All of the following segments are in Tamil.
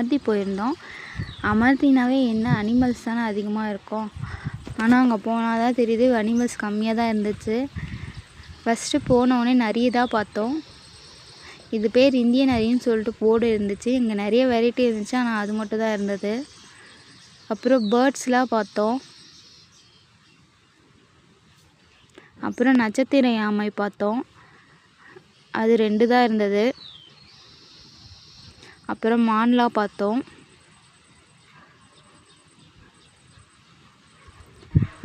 அமர்த்தி போயிருந்தோம். அமர்த்தினாவே என்ன அனிமல்ஸ் தானே அதிகமாக இருக்கும். ஆனால் அங்கே போனால் தான் தெரியுது அனிமல்ஸ் கம்மியாக தான் இருந்துச்சு. ஃபஸ்ட்டு போனோடனே நிறைய தான் பார்த்தோம். இது பேர் இந்திய நரின்னு சொல்லிட்டு போர்டு இருந்துச்சு. இங்கே நிறைய வெரைட்டி இருந்துச்சு ஆனால் அது மட்டும் தான் இருந்தது. அப்புறம் பேர்ட்ஸ்லாம் பார்த்தோம். அப்புறம் நட்சத்திர யாமை பார்த்தோம். அது ரெண்டு தான் இருந்தது. அப்புறம் மான்லாம் பார்த்தோம்.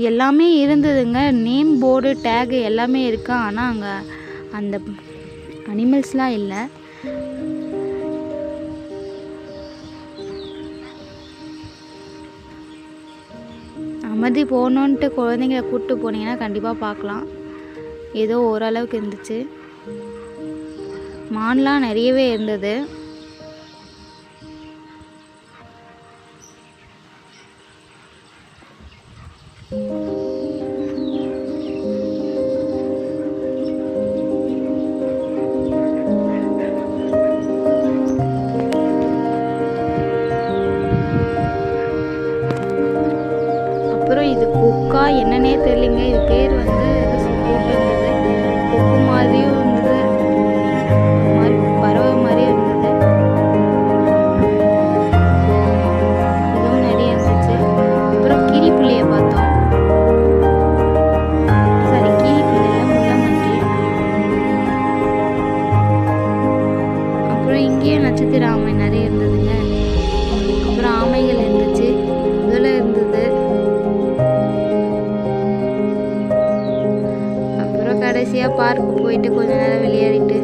எல்லாமே இருந்ததுங்க. நேம் போர்டு டேகு எல்லாமே இருக்கு. ஆனால் அங்கே அந்த அனிமல்ஸ்லாம் இல்லை. அமதி போகணுன்ட்டு குழந்தைங்கள கூப்பிட்டு போனீங்கன்னா கண்டிப்பாக பார்க்கலாம். ஏதோ ஓரளவுக்கு இருந்துச்சு. மான்லாம் நிறையவே இருந்தது. அப்புறம் இது கொக்கா என்னன்னே தெரியலைங்க. இது பேர் வந்து கொக்கு மாதிரியும் அப்புறம் நட்சத்திர ஆமை நிறைய இருந்ததுங்க. அப்புறம் ஆமைகள் இருந்துச்சு. இதில் இருந்தது. அப்புறம் கடைசியாக பார்க்கு போயிட்டு கொஞ்ச நேரம் விளையாடிட்டு